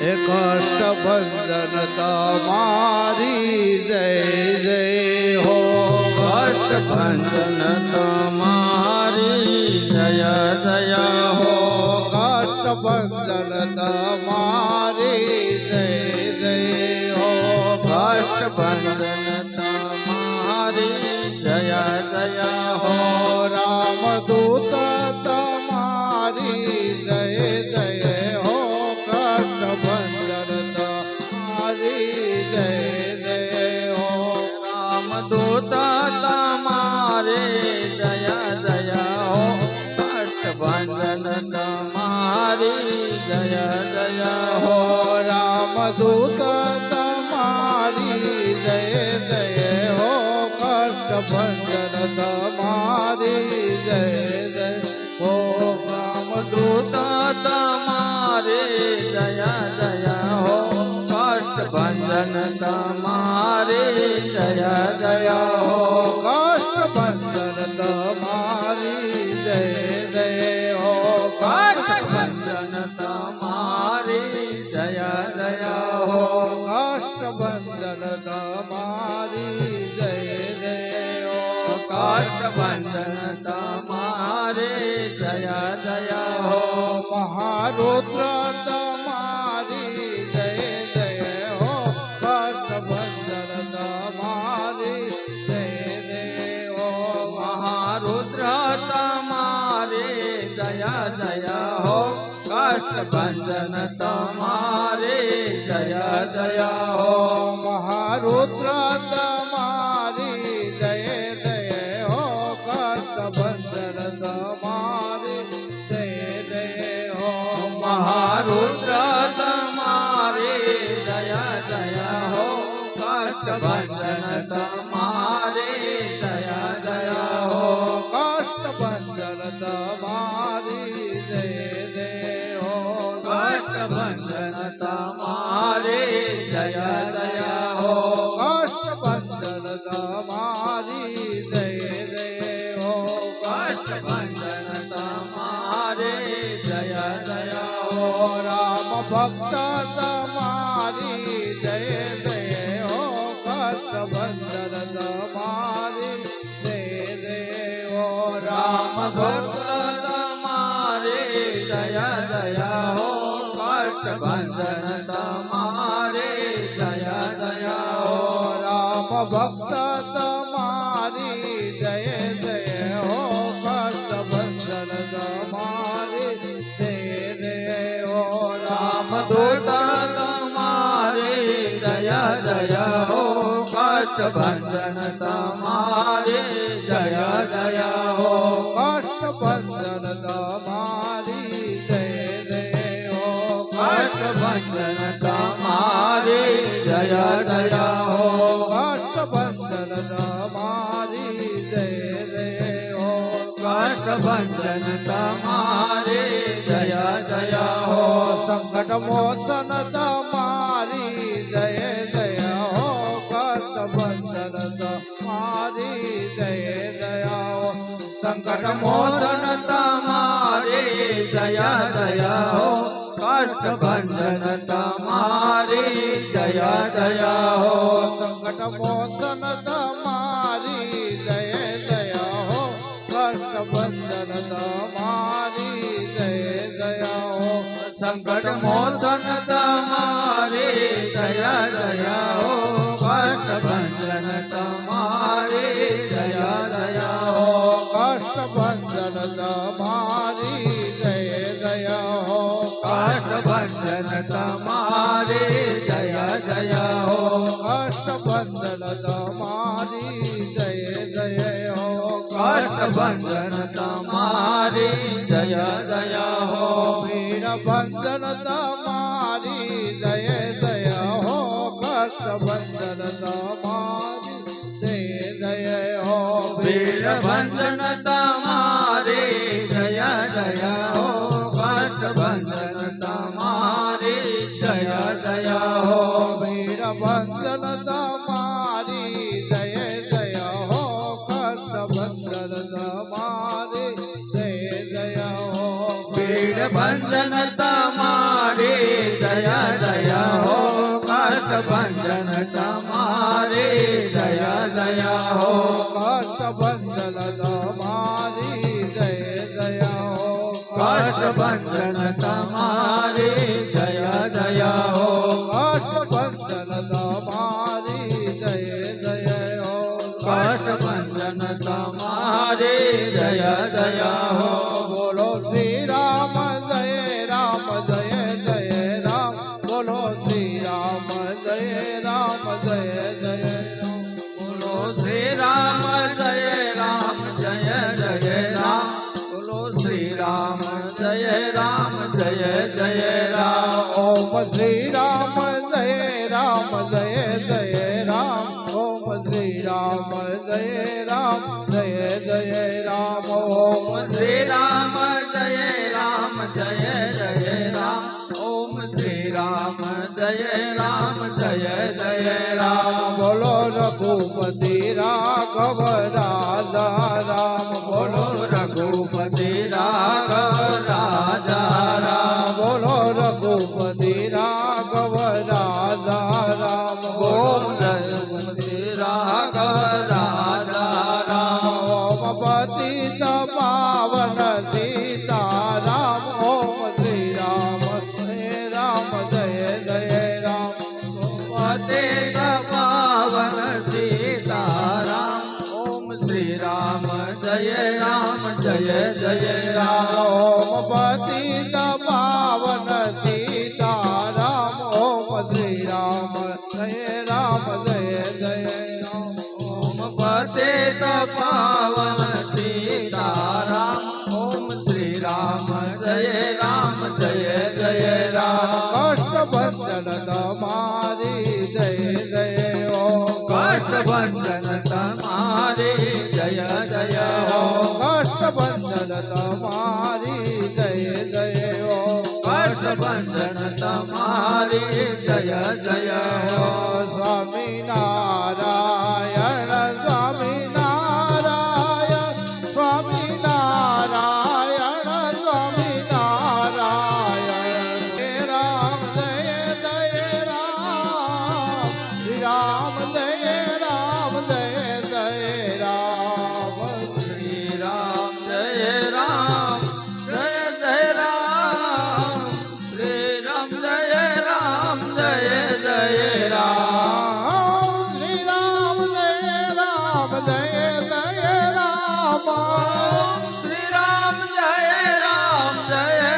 એ કષ્ટભંજન તમારી જય જય હો. કષ્ટભંજન તમારી જય જય હો. કષ્ટ બંધન તમારી જય જય હો. કષ્ટભંજન તમારી જય જય હો. તમારી જય જય હો રામ દૂત તમારી જય જય હો કષ્ટભંજન તમારી જય જય હો રામ દૂત તમારી જય જય હો કષ્ટભંજન તમારી જય જય જય જય હો મહારુદ્ર તમારી જય જય હો કષ્ટભંજન તમારી જય જય હો મહારુદ્ર તમારે જય જય હો કષ્ટભંજન તમારે જય જય હો મહારુદ્ર તમારી ભક્ત તમારી જય જય હો કષ્ટભંજન તમારી જય જય હો રામ ભક્ત તમારે જય જય હો કષ્ટભંજન તમારે જય જય હો રામ ભક્ત કષ્ટભંજન તમારે જય જય હો. કષ્ટભંજન તમારી જય જય હો કષ્ટભંજન તમારે જય જય હો કષ્ટભંજન તમારી જય જય હો કષ્ટભંજન તમારે જય જય હો સંકટ મોસન તમારી સંકટ મોદન તમારે દયા દયા હો કષ્ટભંજન તમારે દયા દયા હો. સંકટ મોદન તમારી દયા દયા હો કષ્ટભંજન તમારી દયા દયા હો. સંકટ મોદન તમારે દયા દયા હો. કષ્ટભંજન તમારે જય જય હો કષ્ટભંજન તમારી જય જય હો કષ્ટભંજન તમારી જય જય હો વીરભંજન તમારી જય જય હો કષ્ટભંજન તમારી જય જય હો વીરભંજન તમારે દયા દયા હો કષ્ટભંજન તમારે દયા દયા હો કષ્ટભંજન તમારી જય દયા હો કષ્ટભંજન તમારે દયા દયા હો કષ્ટભંજન તમારી જય દયા હો કષ્ટભંજન તમારે દયા દયા હો બોલો શ્રી રામ રામ, જય જય રામ. ઓમ શ્રી રામ, જય રામ, જય જય રામ. ઓમ શ્રી રામ, જય રામ, જય જય રામ. ઓમ શ્રી રામ, જય રામ, જય જય રામ. ઓમ શ્રી રામ, જય રામ, જય જય રામ. બોલો રઘુપતિ રાઘવ રાધા રામ. બોલો રઘુપતિ રાઘવ રાજા राम, जय राम, जय जय ओम पते पावन सीता राम ओम श्री राम, जय राम, जय जय राम। कष्ट भंजन तमारी जय जय ओ कष्ट भंजन तमारी जय जय ओ कष्ट भंजन तमारी जय जय ओ હો બંધન તમારી જય જય સ્વામી નારાયણ રામ જય જય જય રામ જય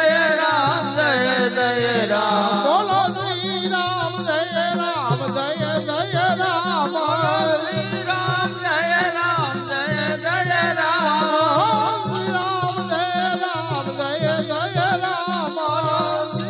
જય રામ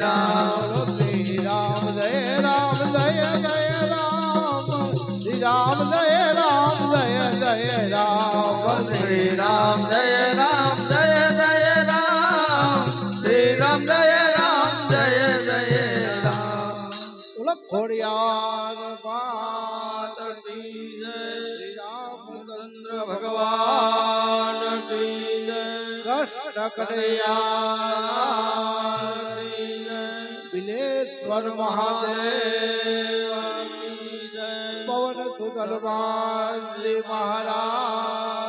રામ શ્રી રામ જય રામ જય જય રામ શ્રી રામ જય રામ જય જય રામ શ્રી રામ જય રામ જય જય રામ શ્રી રામ જય રામ જય જય રામ ઓલા ખોડિયાર પાત કી જય શ્રી રામચંદ્ર ભગવાન કી બિલેશ્વર મહાદેવ. પવન સુત મહારાજ.